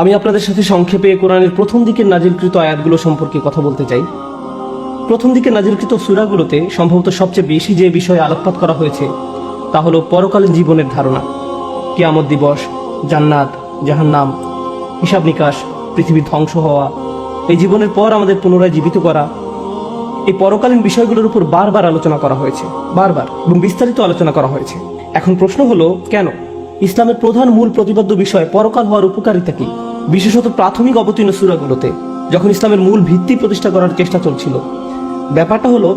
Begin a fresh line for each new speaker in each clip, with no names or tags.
আমি আপনাদের সাথে সংক্ষেপে কোরআনের প্রথম দিকের নাজিলকৃত আয়াতগুলো সম্পর্কে কথা বলতে চাই। প্রথম দিকে নাজিলকৃত সূরাগুলোতে সম্ভবত সবচেয়ে বেশি যে বিষয়ে আলোকপাত করা হয়েছে, তা হলো পরকালীন জীবনের ধারণা। কিয়ামত দিবস, জান্নাত, জাহান্নাম, হিসাব নিকাশ পৃথিবীর ধ্বংস হওয়া, এই জীবনের পর আমাদের পুনরায় জীবিত করা। এই পরকালীন বিষয়গুলোর উপর বারবার আলোচনা করা হয়েছে, বারবার এবং বিস্তারিত আলোচনা করা হয়েছে। এখন প্রশ্ন হলো, কেন? ইসলামের প্রধান মূল প্রতিপাদ্য বিষয় পরকাল হওয়ার উপকারিতা কি? বিশেষত প্রাথমিক অবতীর্ণ সূরাগুলোতে, যখন ইসলামের মূল ভিত্তি প্রতিষ্ঠা করার চেষ্টা চলছিল। ব্যাপারটা হলো,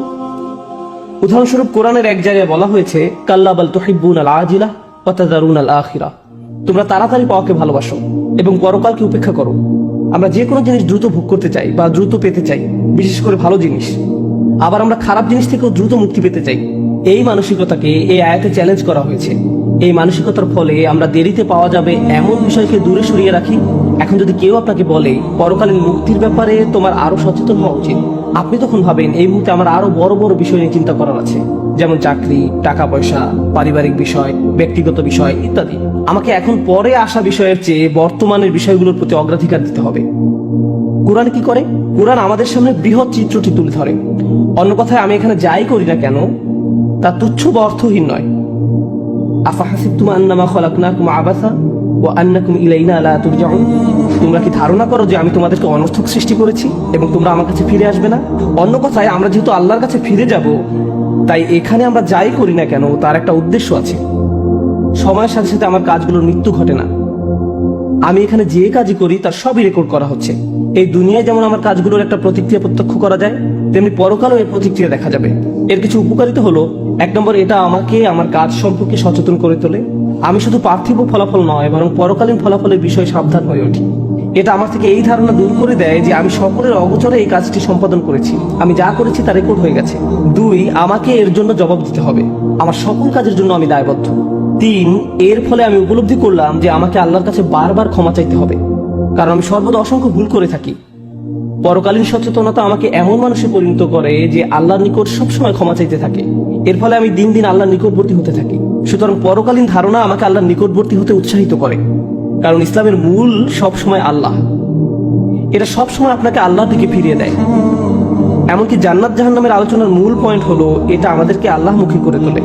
উদাহরণস্বরূপ কোরআনের এক জায়গায় বলা হয়েছে, কাল্লা বাল তুহিব্বুন আল আজিলা ওয়াতাদারুন আল আখিরা তোমরা তাড়াতাড়ি পাওয়াকে ভালোবাসো এবং পরকালকে উপেক্ষা করো। আমরা যে কোনো জিনিস দ্রুত ভোগ করতে চাই বা দ্রুত পেতে চাই, বিশেষ করে ভালো জিনিস। আবার আমরা খারাপ জিনিস থেকেও দ্রুত মুক্তি পেতে চাই। এই মানসিকতাকে এই আয়াতে চ্যালেঞ্জ করা হয়েছে। এই মানসিকতার ফলে আমরা দেরিতে পাওয়া যাবে এমন বিষয়কে দূরে সরিয়ে রাখি। এখন যদি কেউ আপনাকে বলে, পরকালীন মুক্তির ব্যাপারে তোমার আরও সচেতন হওয়া উচিত। আপনি তখন ভাবেন, এই মুহূর্তে আমার আরও বড় বড় বিষয় নিয়ে চিন্তা করার আছে। যেমন চাকরি টাকা পয়সা পারিবারিক বিষয়, ব্যক্তিগত বিষয় ইত্যাদি। আমাকে এখন পরে আসা বিষয়ের চেয়ে বর্তমানের বিষয়গুলোর প্রতি অগ্রাধিকার দিতে হবে। কোরআন কি করে? কোরআন আমাদের সামনে বৃহৎ চিত্রটি তুলে ধরে। অন্য কথায়, আমি এখানে যাই করি না কেন তা তুচ্ছ বা অর্থহীন নয়। আফাহাসিবতুম আন্নামা খলাকনাকুম আবাসা ও আন্নাকুম ইলাইনা লা তুরজাউন। তোমরা কি ধারণা করো যে আমি তোমাদেরকে অনর্থক সৃষ্টি করেছি এবং তোমরা আমার কাছে ফিরে আসবে না? অন্য কথায়, আমরা যেহেতু আল্লাহর কাছে ফিরে যাব, তাই এখানে আমরা যাই করি না কেন, তার একটা উদ্দেশ্য আছে। সময়ের সাথে সাথে আমার কাজগুলোর মৃত্যু ঘটে না। আমি এখানে যে কাজই করি, তার সবই রেকর্ড করা হচ্ছে। এই দুনিয়ায় যেমন আমার কাজগুলোর একটা প্রতিক্রিয়া প্রত্যক্ষ করা যায় তেমনি পরকালও এর প্রতিক্রিয়া দেখা যাবে। এর কিছু উপকারিতা হলো, এক নম্বর এটা আমাকে আমার কাজ সম্পর্কে সচেতন করে তোলে। আমি শুধু পার্থিব ফলাফল নয়, বরং পরকালীন ফলাফলের বিষয়ে সাবধান হয়ে উঠি। এটা আমার থেকে এই ধারণা দূর করে দেয় যে আমি সকলের অগোচরে এই কাজটি সম্পাদন করেছি। আমি যা করেছি তা রেকর্ড হয়ে গেছে। দুই, আমাকে এর জন্য জবাব দিতে হবে। আমার সকল কাজের জন্য আমি দায়বদ্ধ। তিন, এর ফলে আমি উপলব্ধি করলাম যে আমাকে আল্লাহর কাছে বারবার ক্ষমা চাইতে হবে। কারণ আমি সর্বদা অসংখ্য ভুল করে থাকি। পরকালীন সচেতনতা আমাকে এমন মানুষে পরিণত করে যে আল্লাহর নিকট সবসময় ক্ষমা চাইতে থাকে। এর ফলে আমি দিন দিন আল্লাহর নিকটবর্তী হতে থাকি। সুতরাং পরকালীন ধারণা আমাকে আল্লাহর নিকটবর্তী হতে উৎসাহিত করে। কারণ ইসলামের মূল সবসময় আল্লাহ। এটা সবসময় আপনাকে আল্লাহ দিকে ফিরিয়ে দেয়। এমনকি জান্নাত জাহান্নামের আলোচনার মূল পয়েন্ট হলো, এটা আমাদেরকে আল্লাহমুখী করে তোলে।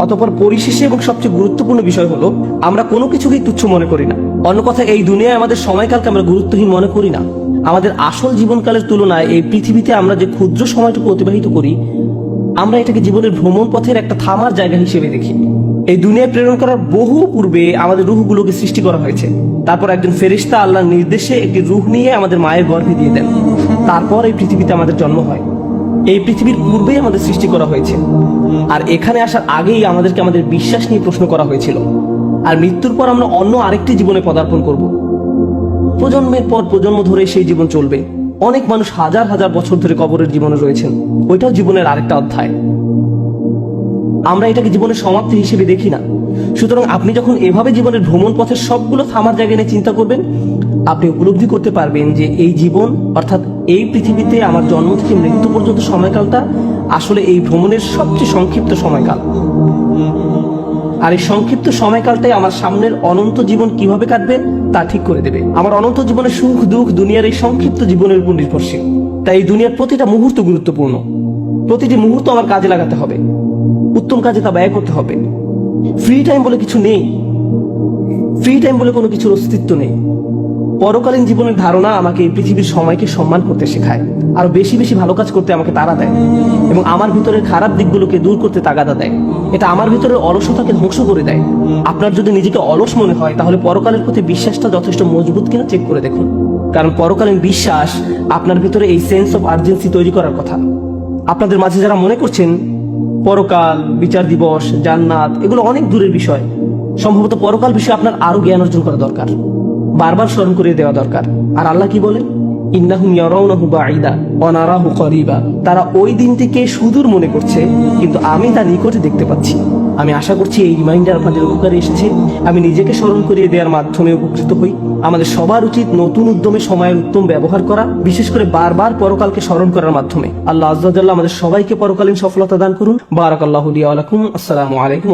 অতপর পরিশেষে এবং সবচেয়ে গুরুত্বপূর্ণ বিষয় হলো, আমরা কোনো কিছুকেই তুচ্ছ মনে করি না। অন্য কথা এই দুনিয়ায় আমাদের সময়কালকে আমরা গুরুত্বহীন মনে করি না। আমাদের আসল জীবনকালের তুলনায় এই পৃথিবীতে আমরা যে ক্ষুদ্র সময়টুকু অতিবাহিত করি, আমরা এটাকে জীবনের ভ্রমণ পথের একটা থামার জায়গা হিসেবে দেখি। এই দুনিয়ায় প্রেরণ করার বহু পূর্বে আমাদের রুহগুলোকে সৃষ্টি করা হয়েছে। তারপর একজন ফেরিস্তা আল্লাহর নির্দেশে একটি রুহ নিয়ে আমাদের মায়ের গর্ভে দিয়ে দেন। তারপর এই পৃথিবীতে আমাদের জন্ম হয়। এই পৃথিবীর পূর্বেই আমাদের সৃষ্টি করা হয়েছে। আর এখানে আসার আগেই আমাদেরকে আমাদের বিশ্বাস নিয়ে প্রশ্ন করা হয়েছিল। আর মৃত্যুর পর আমরা অন্য আরেকটি জীবনে পদার্পণ করব। প্রজন্মের পর প্রজন্ম ধরে সেই জীবন চলবে। অনেক মানুষ হাজার হাজার বছর ধরে কবরের জীবনে রয়েছেন। ওইটাও জীবনের আরেকটা অধ্যায়। আমরা এটাকে জীবনের সমাপ্তি হিসেবে দেখি না। সুতরাং আপনি যখন এভাবে জীবনের ভ্রমণ পথের সবগুলো থামার জায়গা নিয়ে চিন্তা করবেন, আপনি উপলব্ধি করতে পারবেন যে এই জীবন, অর্থাৎ এই পৃথিবীতে আমার জন্ম থেকে মৃত্যু পর্যন্ত সময়কালটা আসলে এই ভ্রমণের সবচেয়ে সংক্ষিপ্ত সময়কাল। আর এই সংক্ষিপ্ত সময়কালটাই আমার সামনের অনন্ত জীবন কীভাবে কাটবে, তা ঠিক করে দেবে। আমার অনন্ত জীবনের সুখ, দুঃখ দুনিয়ার এই সংক্ষিপ্ত জীবনের উপর নির্ভরশীল। তাই এই দুনিয়ার প্রতিটা মুহূর্ত গুরুত্বপূর্ণ। প্রতিটি মুহূর্ত আমার কাজে লাগাতে হবে। উত্তম কাজে তা ব্যয় করতে হবে। ফ্রি টাইম বলে কিছু নেই। ফ্রি টাইম বলে কোনো কিছুর অস্তিত্ব নেই। পরকালীন জীবনের ধারণা আমাকে এই পৃথিবীর সময়কে সম্মান করতে শেখায়। আরও বেশি বেশি ভালো কাজ করতে আমাকে তাড়া দেয়। এবং আমার ভিতরের খারাপ দিকগুলোকে দূর করতে তাগাদা দেয়। এটা আমার ভিতরের অলসতাকে ধ্বংস করে দেয়। আপনার যদি নিজেকে অলস মনে হয়, তাহলে পরকালের প্রতি বিশ্বাসটা যথেষ্ট মজবুত কিনা চেক করে দেখুন। কারণ পরকালীন বিশ্বাস আপনার ভিতরে এই সেন্স অফ আর্জেন্সি তৈরি করার কথা। আপনাদের মাঝে যারা মনে করছেন, পরকাল, বিচার দিবস, জান্নাত, এগুলো অনেক দূরের বিষয়। সম্ভবত পরকাল বিষয়ে আপনার আরও জ্ঞান অর্জন করা দরকার। বারবার স্মরণ করিয়ে দেওয়া দরকার। আর আল্লাহ কি বলেন? তারা ওই দিনটিকে সুদূর মনে করছে, কিন্তু আমি তা নিকটে দেখতে পাচ্ছি। আমি আশা করছি এই রিমাইন্ডার আপনাদের উপকারে এসেছে। আমি নিজেকে স্মরণ করিয়ে দেওয়ার মাধ্যমে উপকৃত হই। আমাদের সবার উচিত নতুন উদ্যমে সময়ের উত্তম ব্যবহার করা, বিশেষ করে বারবার পরকালকে স্মরণ করার মাধ্যমে। আল্লাহ আজ্জাল্লাহ আমাদের সবাইকে পরকালীন সফলতা দান করুন। বারাকাল্লাহু লাকুম। আসসালামু আলাইকুম